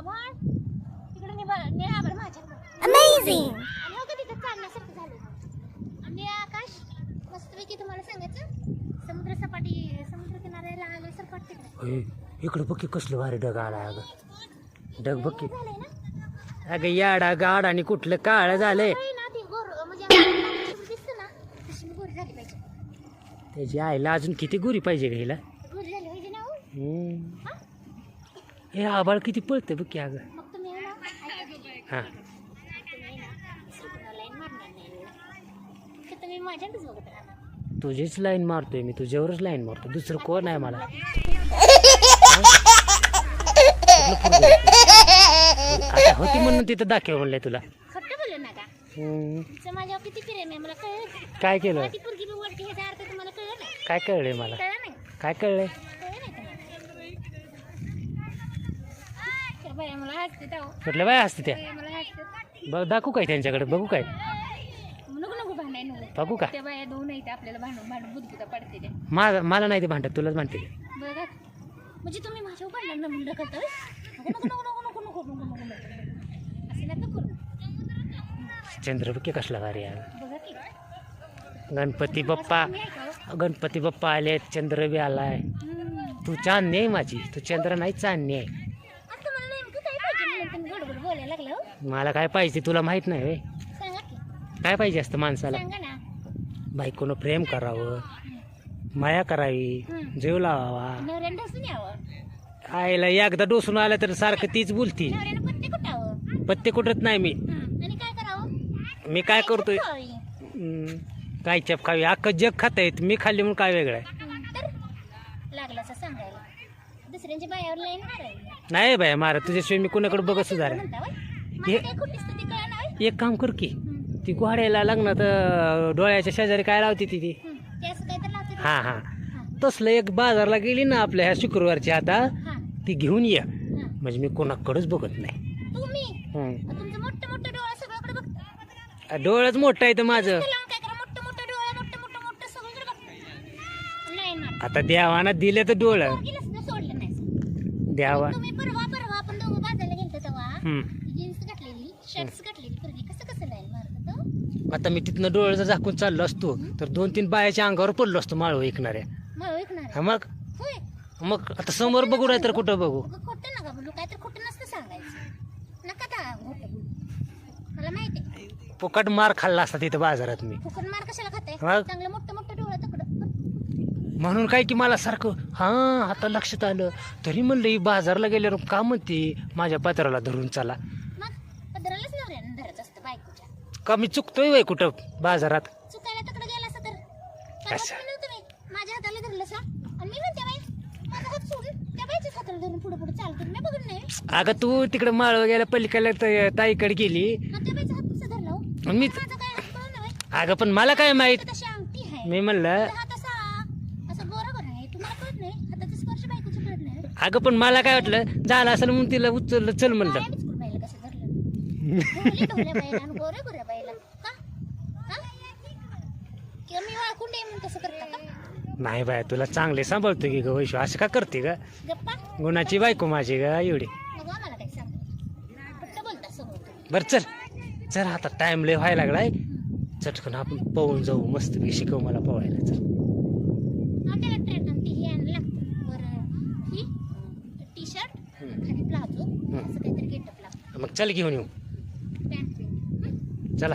आभाळ. तिकडे निभा निळा आभाळ माझ्याकडे. Amazing! आणि हो का तिथं चालण्यासारखं झालं. आणि आकाश मस्तपैकी तुम्हाला सांगायचं समुद्र सपाटी समुद्र किनाऱ्याला आल्यासारखं वाटतं तिकडे. होय इकडं बघ की कसलं भारी ढग आला अगं. ढग बघ की. झालंय ना? अगं याडा गाड आणि कुठलं काळ झालंय. म्हणजे आपल्याला जशी दिसतं ना तशी मी गोरी झाली पाहिजे. त्याची आईला अजून किती गुरी पाहिजे घ्यायला गोरी झाली पाहिजे ना हे आबाळ किती पळते बघ की अगं. हां. तुझीच लाईन मारतोय मी तुझ्यावरच लाईन मारतो. दुसरं कोण आहे मला? होती म्हणून तिथं दाखव म्हणलंय तुला. काय केलं? काय कळलंय मला? काय कळलंय? त्या? बाया हो. असते त्या बघ दाखवू काय त्यांच्याकडे? बघू काय? बघू का? मला नाही ते भांडत तुलाच भांडते बघा म्हणजे तुम्ही माझ्यावर भांडणार ना म्हणलं करता होय? नको नको नको नको नको नको नको नको नको. असं नका करू. चंद्र बघ की कसला भारी आहे. की. गणपती बाप्पा हो. गणपती बाप्पा आले चंद्र बी आलाय. तू चांदणी आहे माझी तू चंद्र नाही चांदणी आहे आता तुम्हाला नेमकं काय पाहिजे म्हणून तुम्ही गडबड बोलायला लागलं हो? मला काय पाहिजे तुला माहीत नाही वे काय पाहिजे असतं माणसाला? बायकोनं प्रेम करावं? माया करावी. जीव लावावा? आईला एकदा डोसून आलं तर सारखं तीच बोलती. पत्ते कुठत नाही मी. मी काय करतोय? काय चप खावी? अख्खं जग खात आहेत. मी खाल्ली म्हणून काय वेगळं आहे? नाही बाय मारा. तुझ्याशिवाय मी कोणाकडे बघत सुद्धा होय? एक काम कर की ती गोहाड्याला लग्नात डोळ्याच्या शेजारी काय लावते ती ती? हां हां तसलं एक बाजारला गेली ना आपल्या ह्या शुक्रवारची आता ती घेऊन या. म्हणजे मी कोणाकडेच बघत नाही. डोळ्याच मोठं आहे तर माझं. आता देवाना दिले तर डोळ. द्यावा जीन्स घातलेली शर्ट्स घातलेली पोरगी कसं कसं लाईन मारत होतं आता मी तिथनं डोळं जर झाकून चाललो असतो तर दोन तीन बायाच्या अंगावर पडलो असतो माळव ऐकणाऱ्या. मग ऐकणार हा मग? होय. मग आता समोर बघू नाही तर कुठं बघू. उगाच खोटं नका बोलू काय तर खोटं नसतं सांगायचं. नका ता खोटं बोलू. मला माहिती आहे. फुकट मार खाल्ला असता तिथं बाजारात मी. फुकट मार कशाला खाताय? मग? चांगलं मोठं म्हणून काय की मला सारखं हा आता लक्षात आलं. तरी म्हणलं ही बाजारला गेल्यावर का म्हणते माझ्या पत्राला धरून चला. मग पदरालाच नवऱ्यानं धरत असतं बायकोच्या? का मी चुकतोय वय कुठं बाजारात? चुकायला तिकडे गेला असं तर? परवा असं. तुम्ही नव्हतं मी माझ्या हाताला धरलं सा आणि मी म्हणते बाई माझा हात सोडून त्या बाईच्याच हाताला धरून पुढे पुढे चालतो मी बघून नाही. अगं तू तिकडं माळ पलीकडल्या त- ताईकडे गेली. मग त्या बाईचा हात कसा धरला हो? मी माझा काय हात कळून नाही अगं पण मला काय माहीत? तशी अंगठी आहे. मी म्हणलं हात अगं पण मला काय वाटलं झालं असेल म्हणून तिला उचललं चल म्हणलं. नाही बाय तुला चांगले सांभाळतो की ग वैशू? असं का करते ग? गुणाची बायको माझी ग एवढी. बर चल. चल आता टाइम लय व्हायला लागलाय. चटकन आपण पळून जाऊ मस्त शिकव मला पवायला चल. काहीतरी गेटअप लागतं. मग चल घेऊन येऊ. चला.